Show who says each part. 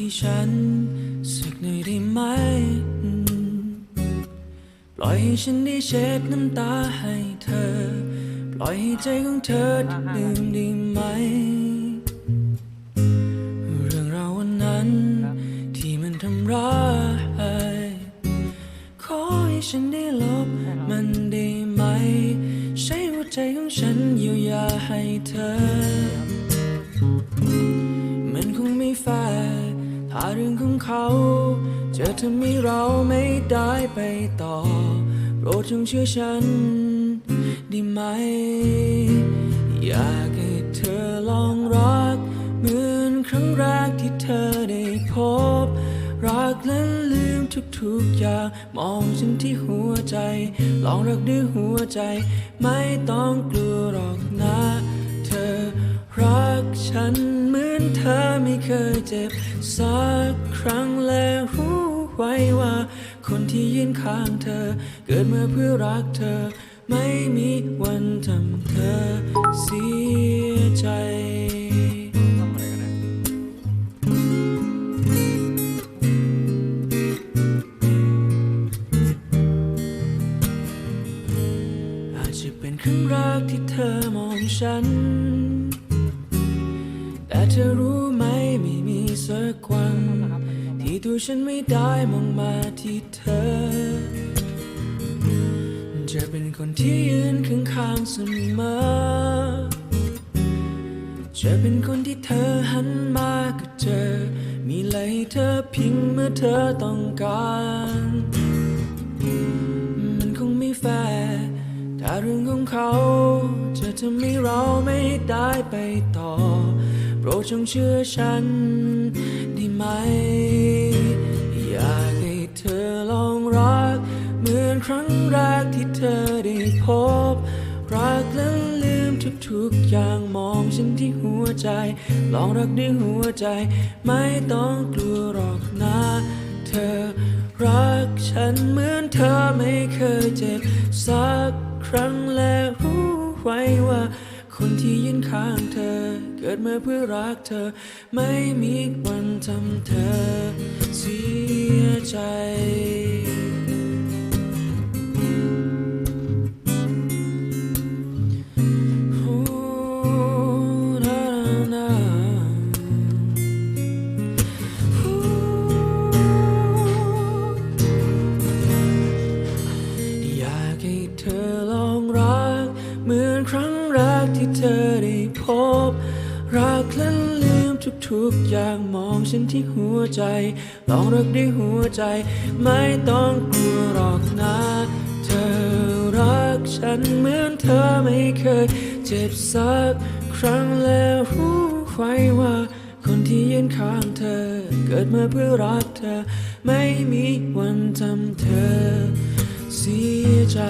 Speaker 1: ที่ฉันสึกหน่อยได้ไหม ปล่อยให้ฉันได้เช็ดน้ำตาให้เธอ ปล่อยให้ใจของเธอได้ดื่มได้ไหม เรื่องราววันนั้น ที่มันทำร้ายขอให้ฉันได้ลบมันได้ไหม ใช้หัวใจของฉันเยียวยาให้เธอ ร์ถ้าเรื่องของเขา จะทำให้เราไม่ได้ไปต่อ โปรดจงเชื่อฉัน ได้ไหม อยากให้เธอลองรัก เหมือนครั้งแรกที่เธอได้พบ รักและลืมทุกๆอย่าง มองฉันที่หัวใจ ลองรักด้วยหัวใจ ไม่ต้องกลัวหรอกนะ เธอ รักฉันเหมือนเธอไม่เคยเจ็บ สักครั้งและรู้ไว้ว่า คนที่ยืนข้างเธอ เกิดมาเพื่อรักเธอ ไม่มีวันทำเธอเสียใจ
Speaker 2: ทำอะไรกันนะ
Speaker 1: อาจจะเป็นครั้งแรกที่เธอมองฉัน แต่เธอรู้ไหมไม่มีสักวัน ที่ตัวฉันไม่ได้มองมาที่เธอ จะเป็นคนที่ยืนข้างๆเสมอ จะเป็นคนที่เธอหันมาก็เจอ มีอะไรให้เธอเพิงเมื่อเธอต้องการ มันคงไม่แฟร์ถ้าเรื่องของเขา จะทำให้เราไม่ได้ไปต่อโป รดจงเชื่อฉันได้ไหม อยากให้เธอลองรัก เหมือนครั้งแรกที่เธอได้พบ รักและลืมทุกๆอย่างมองฉันที่หัวใจ ลองรักด้วยหัวใจ ไม่ต้องกลัวหรอกนะเธอ รักฉันเหมือนเธอไม่เคยเจ็บสักครั้งและรู้ไว้ว่า คนที่ยืนข้างเธอ กิดมาเพื่อรักเธอ ไม่มีวันทำเธอเสียใจอยากให้เธอลองรักเหมือนครั้งแรกที่เธอได้พบ รักและลืมทุกๆอย่างมองฉันที่หัวใจ ลองรักด้วยหัวใจ ไม่ต้องกลัวหรอกนะ เธอรักฉันเหมือนเธอไม่เคย เจ็บสักครั้งแล้วรู้ไว้ว่า คนที่ยืนข้างเธอ เกิดมาเพื่อรักเธอ ไม่มีวันทำเธอ เสียใจ